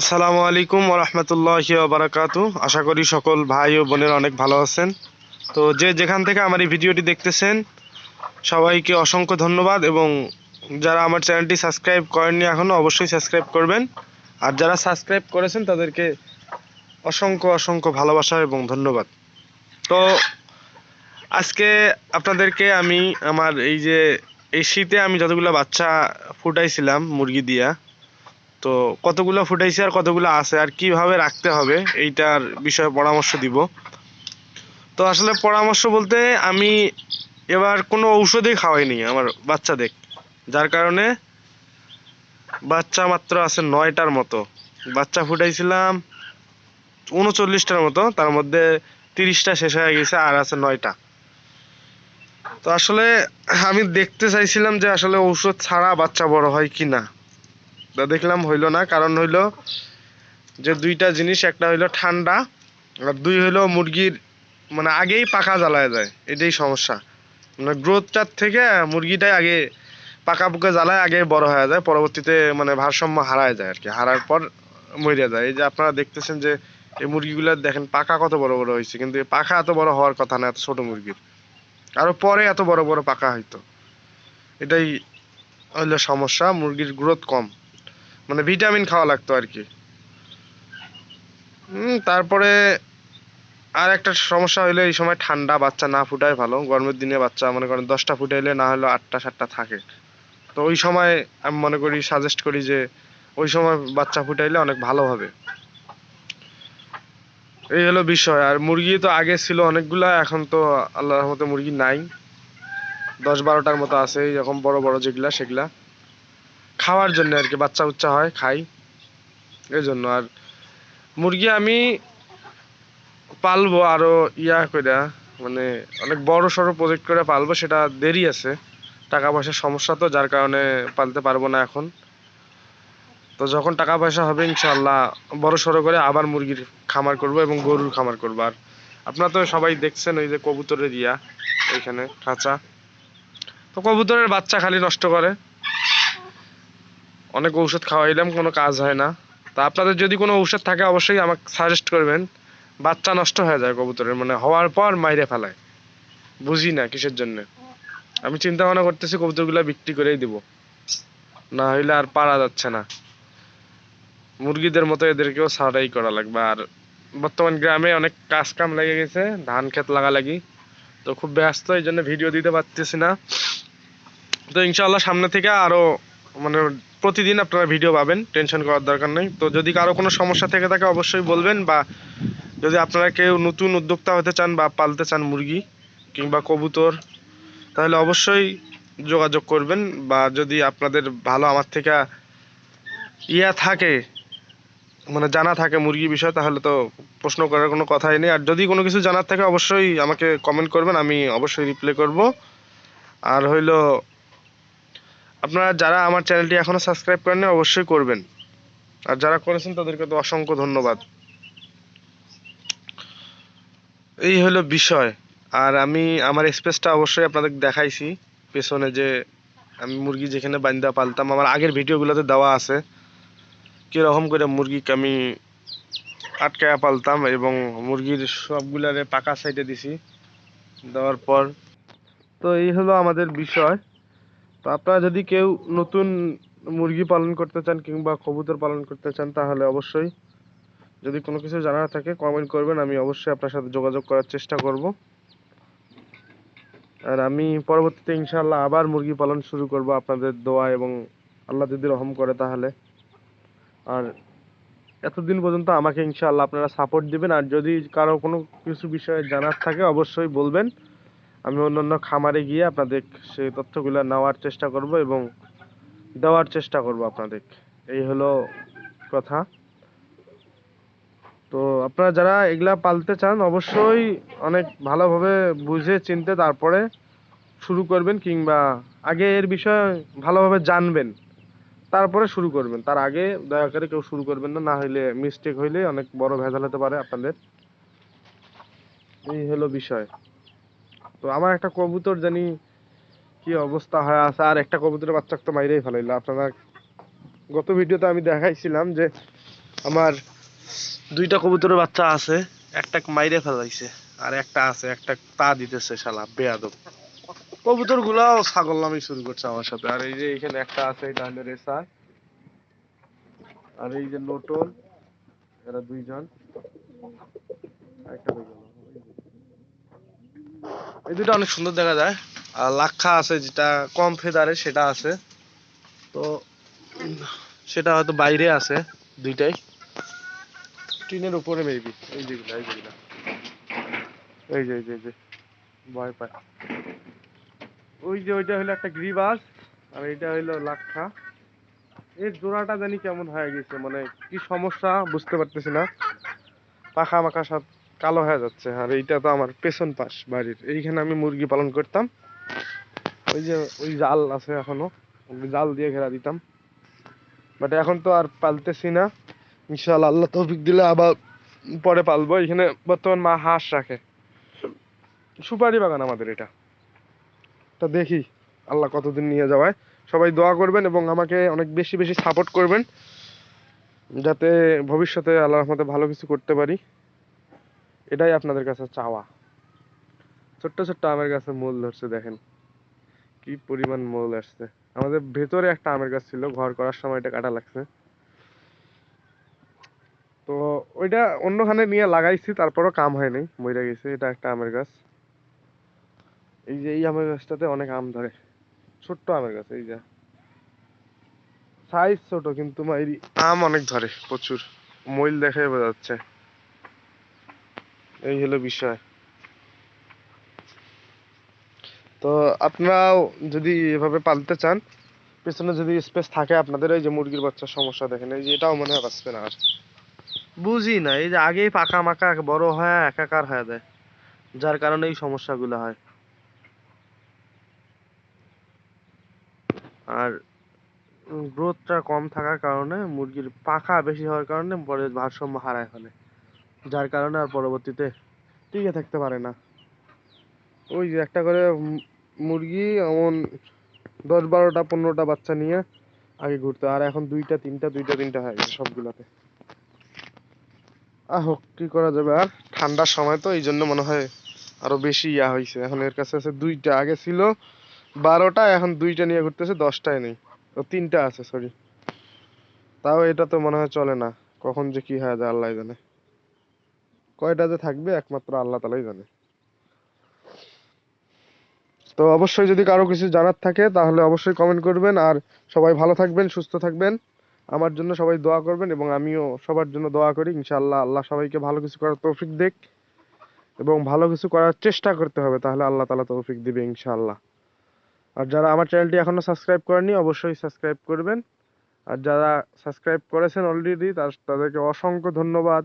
আসসালামু আলাইকুম ওরহমতুল্লাহি বারাকাতু আশা করি সকল ভাই ও বোনের অনেক ভালো আছেন। তো যে যেখান থেকে আমার এই ভিডিওটি দেখতেছেন, সবাইকে অসংখ্য ধন্যবাদ এবং যারা আমার চ্যানেলটি সাবস্ক্রাইব করেননি এখনও অবশ্যই সাবস্ক্রাইব করবেন। আর যারা সাবস্ক্রাইব করেছেন, তাদেরকে অসংখ্য অসংখ্য ভালোবাসা এবং ধন্যবাদ। তো আজকে আপনাদেরকে আমি আমার এই যে এই শীতে আমি যতগুলো বাচ্চা ফুটাইছিলাম মুরগি দিয়া তো কতগুলো ফুটাইছে আর কতগুলো আছে আর কীভাবে রাখতে হবে এইটার বিষয়ে পরামর্শ দিব। তো আসলে পরামর্শ বলতে আমি এবার কোনো ঔষধই খাওয়াইনি আমার বাচ্চাদের, যার কারণে বাচ্চা মাত্র আছে নয়টার মতো। বাচ্চা ফুটাইছিলাম উনচল্লিশটার মতো, তার মধ্যে তিরিশটা শেষ হয়ে গেছে আর আছে নয়টা। তো আসলে আমি দেখতে চাইছিলাম যে আসলে ঔষধ ছাড়া বাচ্চা বড় হয় কি না তা দেখলাম হইল না, কারণ হইল যে দুইটা জিনিস, একটা হইল ঠান্ডা আর দুই হইল মুরগির মানে আগেই পাখা জ্বালায় যায়, এটাই সমস্যা। মানে গ্রোথটার থেকে মুরগিটাই আগে পাকা পুকে জ্বালায়, আগে বড় হয়ে যায়, পরবর্তীতে মানে ভারসাম্য হারায় যায় আর কি, হারার পর মরে যায়। এই যে আপনারা দেখতেছেন যে এই মুরগিগুলো দেখেন, পাখা কত বড় বড় হয়েছে, কিন্তু পাখা এত বড় হওয়ার কথা না, এত ছোট মুরগির। আরও পরে এত বড় বড় পাকা হইতো। এটাই হইল সমস্যা, মুরগির গ্রোথ কম। মানে ভিটামিন খাওয়া লাগতো আর কি। তারপরে আর একটা সমস্যা হইল এই সময় ঠান্ডা, বাচ্চা না ফুটাই ভালো। গরমের দিনে বাচ্চা মনে করেন দশটা ফুটাইলে না হলেও আটটা, সাতটা থাকে। তো ওই সময় আমি মনে করি সাজেস্ট করি যে ওই সময় বাচ্চা ফুটাইলে অনেক ভালো হবে। এই হলো বিষয়। আর মুরগি তো আগে ছিল অনেকগুলা, এখন তো আল্লাহর রহমতে মুরগি নাই। দশ বারোটার মতো আছে এরকম বড় বড় যেগুলা, সেগুলা। খাওয়ার জন্য আর কি, বাচ্চা উচ্চা হয়, খাই। এই জন্য আর মুরগি আমি পালবো আরও ইয়া কইরা মানে অনেক বড় সড়ো প্রজেক্ট করে পালবো, সেটা দেরি আছে। টাকা পয়সার সমস্যা তো, যার কারণে পালতে পারব না এখন। তো যখন টাকা পয়সা হবে ইনশাল্লাহ বড় সড়ো করে আবার মুরগির খামার করব এবং গরুর খামার করব। আর আপনারা তো সবাই দেখছেন ওই যে কবুতরের ইয়া এখানে খাঁচা। তো কবুতরের বাচ্চা খালি নষ্ট করে। অনেক ঔষধ খাওয়াইলাম, কোনো কাজ হয় না। তা আপনাদের যদি কোনো ঔষধ থাকে, অবশ্যই আমাকে সাজেস্ট করবেন। বাচ্চা নষ্ট হয়ে যায় কবুতরের মানে হওয়ার পর মাইরে ফেলায়। বুঝি না কিসের জন্য। আমি চিন্তা ভাবনা করতেছি, কবুতরগুলো বিক্রি করেই দিব। না হইলে আর পারা যাচ্ছে না। মুরগিদের মতো এদেরকেও সারাই করা লাগবে। আর বর্তমান গ্রামে অনেক কাজ কাম লেগে গেছে, ধান ক্ষেত লাগা লাগি তো খুব ব্যস্ত এই জন্য ভিডিও দিতে পারতেছি না। তো ইনশাআল্লাহ সামনে থেকে আরও মানে প্রতিদিন আপনারা ভিডিও পাবেন টেনশন করার দরকার নেই। তো যদি কারও কোনো সমস্যা থেকে থাকে, অবশ্যই বলবেন বা যদি আপনারা কেউ নতুন উদ্যোক্তা হতে চান বা পালতে চান মুরগি কিংবা কবুতর, তাহলে অবশ্যই যোগাযোগ করবেন বা যদি আপনাদের ভালো আমার থেকে ইয়া থাকে মানে জানা থাকে মুরগি বিষয়, তাহলে তো প্রশ্ন করার কোনো কথাই নেই। আর যদি কোনো কিছু জানার থাকে, অবশ্যই আমাকে কমেন্ট করবেন, আমি অবশ্যই রিপ্লাই করব। আর হইল আপনারা যারা আমার চ্যানেলটি এখনও সাবস্ক্রাইব করেন অবশ্যই করবেন। আর যারা করেছেন, তাদেরকে তো অসংখ্য ধন্যবাদ। এই হলো বিষয়। আর আমি, আমার স্পেসটা অবশ্যই আপনাদের দেখাইছি। পেছনে যে আমি মুরগি যেখানে বান্দা পালতাম, আমার আগের ভিডিওগুলোতে দেওয়া আছে। কীরকম করে মুরগিকে আমি আটকায়া পালতাম এবং মুরগির সবগুলারে পাকা সাইডে দিছি। দেওয়ার পর তো এই হলো আমাদের বিষয়। তো আপনারা যদি কেউ নতুন মুরগি পালন করতে চান কিংবা কবুতর পালন করতে চান, তাহলে অবশ্যই যদি কোনো কিছু জানার থাকে কমেন্ট করবেন, আমি অবশ্যই আপনার সাথে যোগাযোগ করার চেষ্টা করব। আর আমি পরবর্তীতে ইনশাল্লাহ আবার মুরগি পালন শুরু করব আপনাদের দোয়া এবং আল্লাহ যদি রহম করে তাহলে। আর এতদিন পর্যন্ত আমাকে ইনশাআল্লাহ আপনারা সাপোর্ট দিবেন। আর যদি কারও কোনো কিছু বিষয়ে জানার থাকে, অবশ্যই বলবেন। আমি অন্যান্য খামারে গিয়ে আপনাদের সেই তথ্যগুলো নেওয়ার চেষ্টা করব এবং দেওয়ার চেষ্টা করব আপনাদের। এই হলো কথা। তো আপনারা যারা এগুলা পালতে চান, অবশ্যই অনেক ভালোভাবে বুঝে চিনতে তারপরে শুরু করবেন কিংবা আগে এর বিষয়ে ভালোভাবে জানবেন। তারপরে শুরু করবেন। তার আগে দয়া করে কেউ শুরু করবেন না না হইলে মিস্টেক হইলে অনেক বড় ভেজাল হতে পারে আপনাদের। এই হলো বিষয়। তো আমার একটা কবুতর জানি কি অবস্থা হয়ে আছে, আর একটা কবুতরের বাচ্চা তো মাইরেই ফেলাইলো। আপনারা গত ভিডিওতে আমি দেখাইছিলাম যে আমার দুইটা কবুতরের বাচ্চা আছে, একটা মাইরে ফেলাইছে, আর একটা আছে, একটা তা দিতেছে শালা, বেয়াদব। কবুতর গুলাও ছাগল নামই শুরু করছে আমার সাথে। আর এই যে এখানে একটা আছে, এটা হলো রেসার। আর এই যে নোটন এরা দুইজন। গেল? এই দুটো অনেক সুন্দর দেখা যায়। আর লাক্ষা আছে যেটা কম ফেদারে, সেটা আছে। তো সেটা হয়তো বাইরে আছে দুইটাই। টিনের উপরে মেবি এই যেগুলা এই যেগুলা। এই যে এই যে এই যে, ভয় পায়। ওই যে, ওইটা হলো একটা গ্রিবাস, আর এটা হইল লাক্ষা। এর জোড়াটা জানি কেমন হয়ে গেছে মানে কি সমস্যা বুঝতে পারতেছি না। পাখা মাখা সব কালো হয়ে যাচ্ছে, আর এইটা তো আমার পেছন পাশ বাড়ির। এইখানে আমি মুরগি পালন করতাম। ওই যে, ওই জাল আছে এখনও জাল দিয়ে ঘেরা দিতাম। বাট এখন তো আর পালতেছি না। ইনশাআল্লাহ, আল্লাহ তৌফিক দিলে আবার পরে পালবো। এখানে বর্তমান মা হাঁস রাখে। সুপারি বাগান আমাদের এটা। তা দেখি, আল্লাহ কতদিন নিয়ে যাওয়ায়। সবাই দোয়া করবেন এবং আমাকে অনেক বেশি বেশি সাপোর্ট করবেন। যাতে ভবিষ্যতে আল্লাহ রহমতে ভালো কিছু করতে পারি। এটাই আপনাদের কাছে চাওয়া। ছোট্ট ছোট্ট আমের গাছে মূল ধরছে, দেখেন। কি পরিমাণ মূল আসছে। আমাদের ভেতরে একটা আমের গাছ ছিল, ঘর করার সময় এটা কাটা লাগছে। তো ওইটা অন্যখানে নিয়ে লাগাইছি, তারপরও কাম হয়নি, মরে গেছে, এটা একটা আমের গাছ। এই যে এই আমের গাছটাতে অনেক আম ধরে। ছোট্ট আমের গাছ, এই যে। সাইজ ছোট, কিন্তু আম অনেক ধরে, প্রচুর। মইল দেখে বোঝা যাচ্ছে। এই হলো বিষয়। তো আপনারাও যদি এভাবে পালতে চান, পেছনে যদি স্পেস থাকে আপনাদের, এই যে মুরগির বাচ্চার সমস্যা দেখেন, এই যে এটাও মনে হয় বাঁচবে না আর। বুঝি না, এই যে আগেই পাকা মাকা, বড় হয় একাকার হয়ে যায়, যার কারণে এই সমস্যাগুলো হয়। আর গ্রোথটা কম থাকার কারণে মুরগির পাখা বেশি হওয়ার কারণে পরে ভারসাম্য হারায় ফেলে। যার কারণে আর পরবর্তীতে টিকে থাকতে পারে না। ওই যে একটা করে মুরগি এমন দশ বারোটা, পনেরোটা বাচ্চা নিয়ে আগে ঘুরতো, আর এখন দুইটা, তিনটা দুইটা, তিনটা হয়ে গেছে সবগুলাতে। আহ হোক, কি করা যাবে আর? ঠান্ডার সময় তো, এই জন্য মনে হয় আরও বেশি ইয়া হয়েছে এখন এর কাছে আছে দুইটা, আগে ছিল বারোটা, এখন দুইটা নিয়ে ঘুরতেছে, দশটায় নেই। ও তিনটা আছে সরি তাও এটা তো মনে হয় চলে না। কখন যে কি হয়, আল্লাহ জানে। কয়টা যে থাকবে একমাত্র আল্লাহ তালাই জানে। তো অবশ্যই যদি কারও কিছু জানার থাকে, তাহলে অবশ্যই কমেন্ট করবেন। আর সবাই ভালো থাকবেন, সুস্থ থাকবেন। আমার জন্য সবাই দোয়া করবেন এবং আমিও সবার জন্য দোয়া করি। ইনশাআল্লাহ আল্লাহ সবাইকে ভালো কিছু করার তৌফিক দেখ এবং ভালো কিছু করার চেষ্টা করতে হবে, তাহলে আল্লাহ তালা তৌফিক দিবে ইনশাআল্লাহ। আর যারা আমার চ্যানেলটি এখনও সাবস্ক্রাইব করেনি অবশ্যই সাবস্ক্রাইব করবেন। আর যারা সাবস্ক্রাইব করেছেন অলরেডি তাদেরকে অসংখ্য ধন্যবাদ।